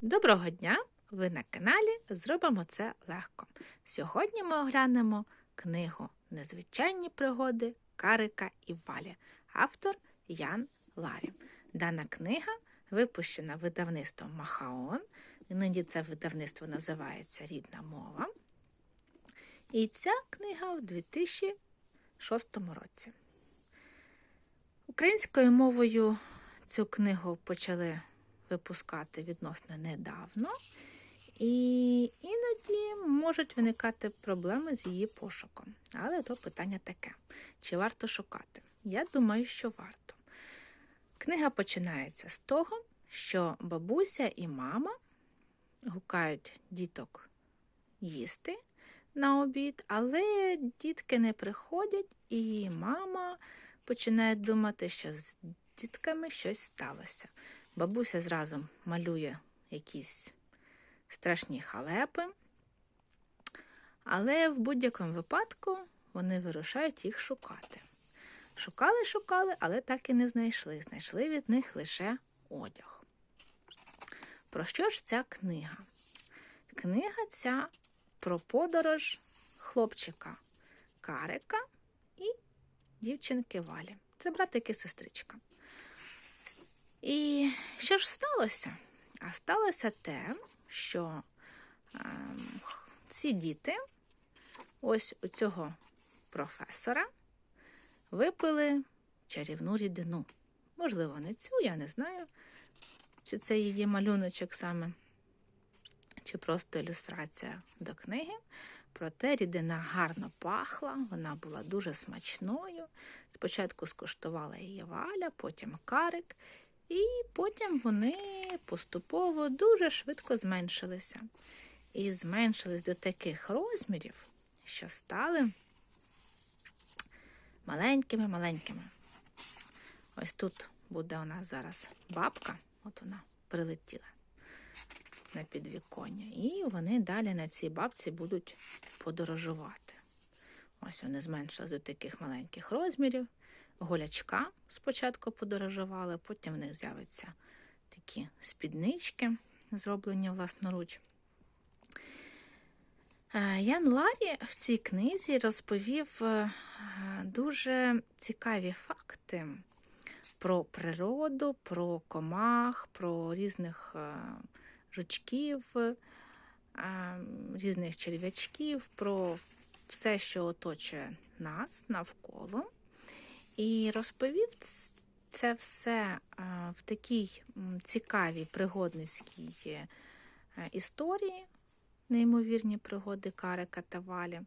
Доброго дня! Ви на каналі Зробимо це легко. Сьогодні ми оглянемо книгу Незвичайні пригоди Карика і Валі. Автор Ян Ларі. Дана книга випущена видавництвом Махаон. Нині це видавництво називається Рідна мова. І ця книга в 2006 році. Українською мовою цю книгу почали випускати відносно недавно, і іноді можуть виникати проблеми з її пошуком. Але то питання таке: чи варто шукати? Я думаю, що варто. Книга починається з того, що бабуся і мама гукають діток їсти на обід, але дітки не приходять, і мама починає думати, що з дітками щось сталося. Бабуся зразу малює якісь страшні халепи, але в будь-якому випадку вони вирушають їх шукати. Шукали, шукали, але так і не знайшли. Знайшли від них лише одяг. Про що ж ця книга? Книга ця про подорож хлопчика Карика і дівчинки Валі. Це братик і сестричка. І що ж сталося? А сталося те, що е, ці діти, ось у цього професора, випили чарівну рідину. Можливо, не цю, я не знаю, чи це її малюночок саме, чи просто ілюстрація до книги. Проте рідина гарно пахла, вона була дуже смачною. Спочатку скуштувала її валя, потім карик. І потім вони поступово дуже швидко зменшилися. І зменшились до таких розмірів, що стали маленькими-маленькими. Ось тут буде у нас зараз бабка, от вона прилетіла на підвіконня. І вони далі на цій бабці будуть подорожувати. Ось вони зменшились до таких маленьких розмірів голячка спочатку подорожували, потім в них з'являться такі спіднички, зроблені власноруч. Е, Ян Ларі в цій книзі розповів е, дуже цікаві факти про природу, про комах, про різних е, жучків, різних черв'ячків, про все, що оточує нас навколо. І розповів це все в такій цікавій пригодницькій е, історії, неймовірні пригоди Карика та Валі.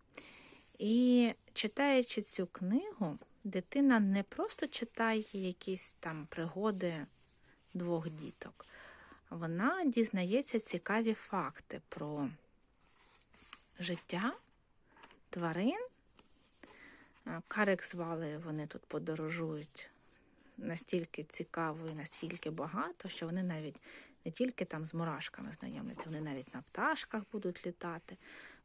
І читаючи цю книгу, дитина не просто читає якісь там пригоди двох діток, вона дізнається цікаві факти про життя тварин. Карик звали, вони тут подорожують настільки цікаво і настільки багато, що вони навіть не тільки там з мурашками знайомляться, вони навіть на пташках будуть літати.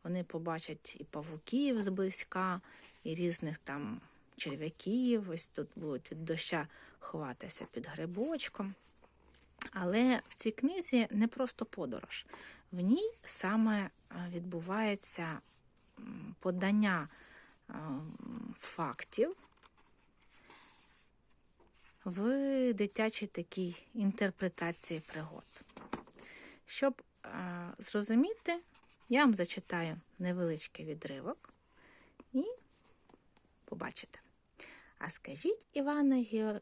Вони побачать і павуків зблизька, і різних там черв'яків. Ось тут будуть від доща ховатися під грибочком. Але в цій книзі не просто подорож. В ній саме відбувається подання фактів в дитячій такій інтерпретації пригод. Щоб зрозуміти, я вам зачитаю невеличкий відривок і побачите. А скажіть, Іване Геор...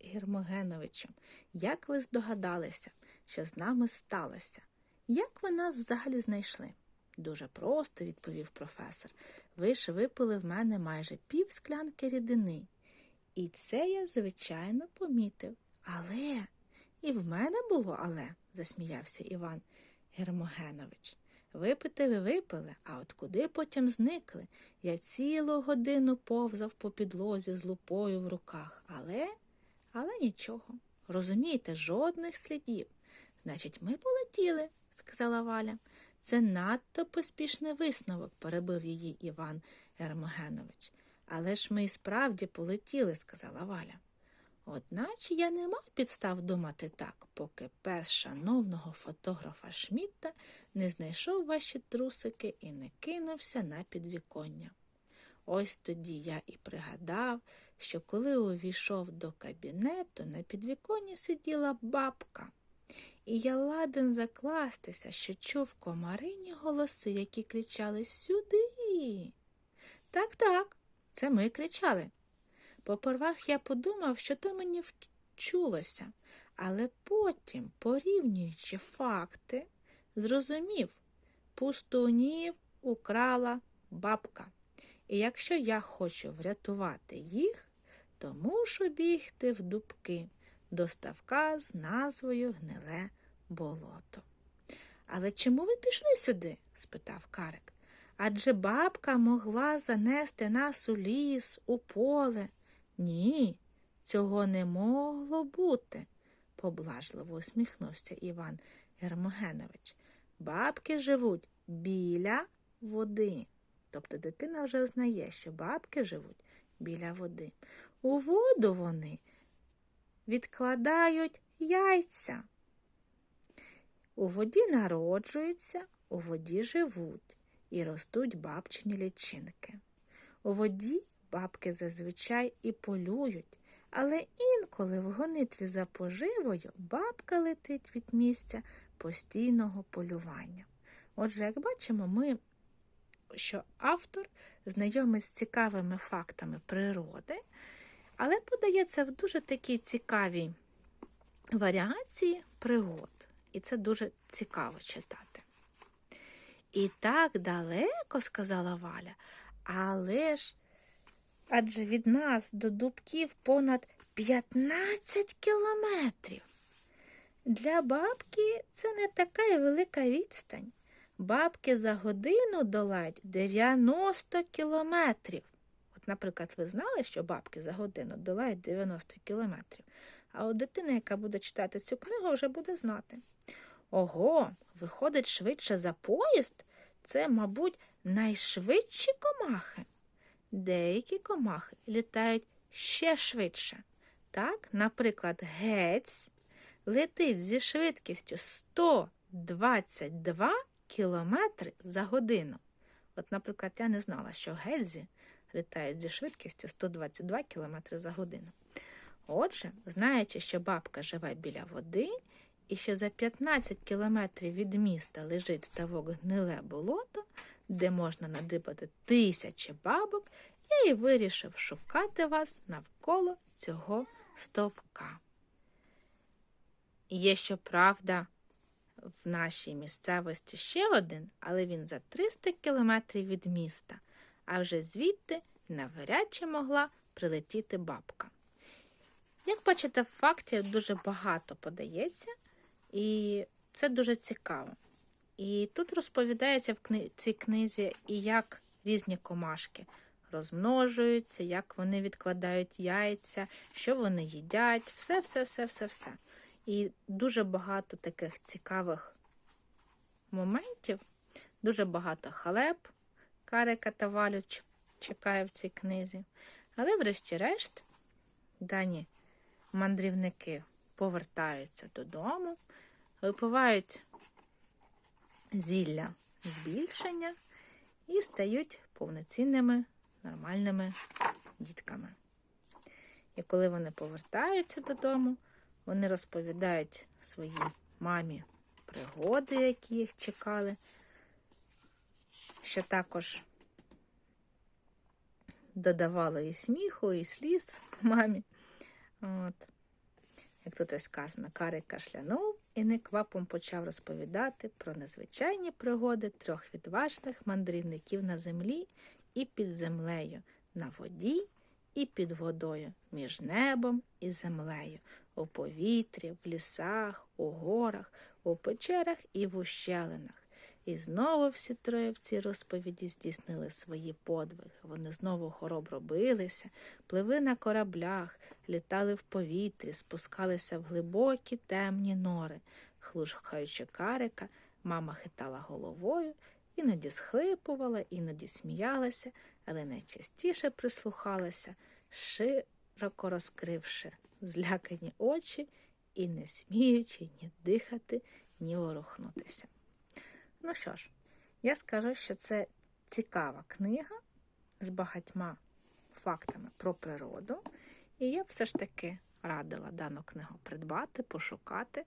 Гермогеновичу, як ви здогадалися, що з нами сталося? Як ви нас взагалі знайшли? Дуже просто, відповів професор. Ви ж випили в мене майже пів склянки рідини. І це я, звичайно, помітив. Але і в мене було але, засміявся Іван Гермогенович. Випити ви випили, а от куди потім зникли? Я цілу годину повзав по підлозі з лупою в руках. Але, але нічого. Розумієте, жодних слідів. Значить, ми полетіли, сказала Валя. Це надто поспішний висновок, перебив її Іван Гермогенович. Але ж ми і справді полетіли, сказала Валя. Одначе я не мав підстав думати так, поки пес шановного фотографа Шмітта не знайшов ваші трусики і не кинувся на підвіконня. Ось тоді я і пригадав, що коли увійшов до кабінету, на підвіконні сиділа бабка. І я ладен закластися, що чув комарині голоси, які кричали Сюди. Так, так, це ми кричали. Попервах я подумав, що то мені вчулося, але потім, порівнюючи факти, зрозумів, пустунів украла бабка. І якщо я хочу врятувати їх, то мушу бігти в дубки до ставка з назвою Гниле болото. Але чому ви пішли сюди? спитав Карик. Адже бабка могла занести нас у ліс, у поле. Ні, цього не могло бути, поблажливо усміхнувся Іван Гермогенович. Бабки живуть біля води. Тобто дитина вже знає, що бабки живуть біля води. У воду вони відкладають яйця. У воді народжуються, у воді живуть і ростуть бабчині лічинки. У воді бабки зазвичай і полюють, але інколи в гонитві за поживою бабка летить від місця постійного полювання. Отже, як бачимо, ми, що автор знайомий з цікавими фактами природи, але подається в дуже такій цікавій варіації пригод. І це дуже цікаво читати. І так далеко, сказала Валя, але ж адже від нас до дубків понад 15 кілометрів. Для бабки це не така й велика відстань. Бабки за годину долають 90 кілометрів. Наприклад, ви знали, що бабки за годину долають 90 кілометрів. А от дитина, яка буде читати цю книгу, вже буде знати. Ого, виходить швидше за поїзд? Це, мабуть, найшвидші комахи. Деякі комахи літають ще швидше. Так, наприклад, гець летить зі швидкістю 122 кілометри за годину. От, наприклад, я не знала, що гедзі літають зі швидкістю 122 км за годину. Отже, знаючи, що бабка живе біля води і що за 15 кілометрів від міста лежить ставок гниле болото, де можна надибати тисячі бабок, я і вирішив шукати вас навколо цього стовка. Є, щоправда, в нашій місцевості ще один, але він за 300 кілометрів від міста, а вже звідти навряд чи могла прилетіти бабка. Як бачите, фактів дуже багато подається, і це дуже цікаво. І тут розповідається в цій книзі і як різні комашки розмножуються, як вони відкладають яйця, що вони їдять, все, все, все, все, все. І дуже багато таких цікавих моментів, дуже багато халеп Карика та Валю чекає в цій книзі. Але, врешті-решт, дані мандрівники повертаються додому, випивають зілля збільшення і стають повноцінними нормальними дітками. І коли вони повертаються додому, вони розповідають своїй мамі пригоди, які їх чекали, що також додавало і сміху, і сліз мамі. От. Як тут сказано, Карик кашлянув і неквапом почав розповідати про незвичайні пригоди трьох відважних мандрівників на землі і під землею, на воді і під водою, між небом і землею, у повітрі, в лісах, у горах, у печерах і в ущелинах. І знову всі троє в цій розповіді здійснили свої подвиги. Вони знову хоробро билися, пливли на кораблях, літали в повітрі, спускалися в глибокі темні нори. Хлушкаючи карика, мама хитала головою, іноді схлипувала, іноді сміялася, але найчастіше прислухалася, широко розкривши злякані очі і не сміючи ні дихати, ні ворухнутися. Ну що ж, я скажу, що це цікава книга з багатьма фактами про природу, і я б все ж таки радила дану книгу придбати, пошукати.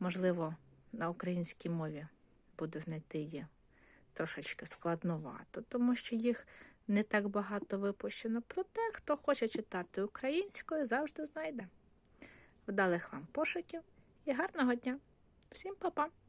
Можливо, на українській мові буде знайти її трошечки складновато, тому що їх не так багато випущено. Проте, хто хоче читати українською, завжди знайде. Вдалих вам пошуків і гарного дня! Всім па-па!